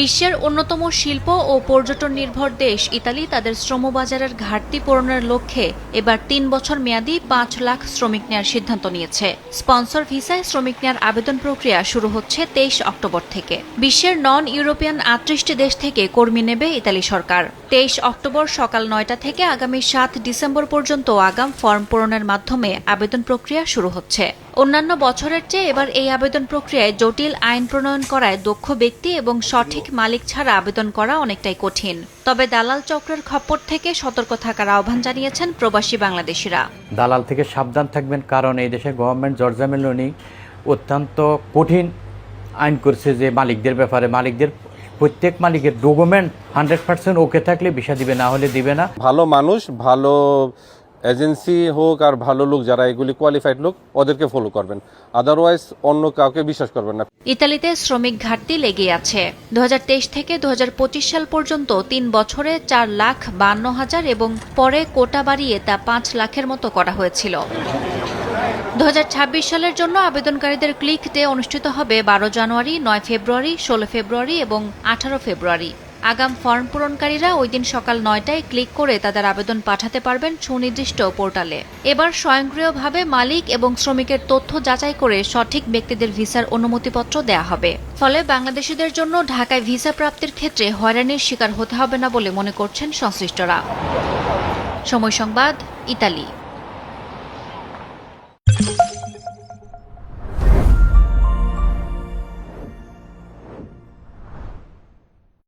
বিশ্বের অন্যতম শিল্প ও পর্যটন নির্ভর দেশ ইতালি তাদের শ্রমবাজারের ঘাটতি পূরণের লক্ষ্যে এবার তিন বছর মেয়াদি পাঁচ লাখ শ্রমিক নেওয়ার সিদ্ধান্ত নিয়েছে। স্পন্সর ভিসায় শ্রমিক নেওয়ার আবেদন প্রক্রিয়া শুরু হচ্ছে তেইশ অক্টোবর থেকে। বিশ্বের নন ইউরোপিয়ান আটত্রিশটি দেশ থেকে কর্মী নেবে ইতালি সরকার। তেইশ অক্টোবর সকাল নয়টা থেকে আগামী সাত ডিসেম্বর পর্যন্ত আগাম ফর্ম পূরণের মাধ্যমে আবেদন প্রক্রিয়া শুরু হচ্ছে। অন্যান্য বছরের চেয়ে এবার এই আবেদন প্রক্রিয়ায় জটিল আইন প্রণয়ন করায় দক্ষ ব্যক্তি এবং সঠিক মালিক ছাড়া আবেদন করা অনেকটাই কঠিন। তবে দালাল চক্রের খপ্পর থেকে সতর্ক থাকার আহ্বান জানিয়েছেন প্রবাসী বাংলাদেশিরা। দালাল থেকে সাবধান থাকবেন কারণ এই দেশের গভর্নমেন্ট জর্জা মেলোনি অত্যন্ত কঠিন আইন করছে যে মালিকদের ব্যাপারে। মালিকদের প্রত্যেক মালিকের ডকুমেন্ট হান্ড্রেড পার্সেন্ট ওকে থাকলে ভিসা দিবে না হলে দিবে না। ভালো মানুষ ভালো এজেন্সি হোক আর ভালো লোক যারা এগুলি কোয়ালিফাইড লোক, ওদেরকে ফলো করবেন। আদারওয়াইজ অন্য কাউকে বিশ্বাস করবেন না। ইতালিতে শ্রমিক ঘাটতি লেগে আছে। দুহাজার তেইশ থেকে দুহাজার পঁচিশ সাল পর্যন্ত তিন বছরে চার লাখ বান্ন হাজার এবং পরে কোটা বাড়িয়ে তা পাঁচ লাখের মতো করা হয়েছিল। দু হাজার ছাব্বিশ সালের জন্য আবেদনকারীদের ক্লিক ডে অনুষ্ঠিত হবে বারো জানুয়ারি, নয় ফেব্রুয়ারি, ষোলো ফেব্রুয়ারি এবং আঠারো ফেব্রুয়ারি। আগাম ফর্ম পূরণকারীরা ওই দিন সকাল নয়টায় ক্লিক করে তাদের আবেদন পাঠাতে পারবেন সুনির্দিষ্ট পোর্টালে। এবার স্বয়ংক্রিয়ভাবে মালিক এবং শ্রমিকের তথ্য যাচাই করে সঠিক ব্যক্তিদের ভিসার অনুমতিপত্র দেয়া হবে। ফলে বাংলাদেশিদের জন্য ঢাকায় ভিসা প্রাপ্তির ক্ষেত্রে হয়রানির শিকার হতে হবে না বলে মনে করছেন সংশ্লিষ্টরা। সময় সংবাদ, ইতালি।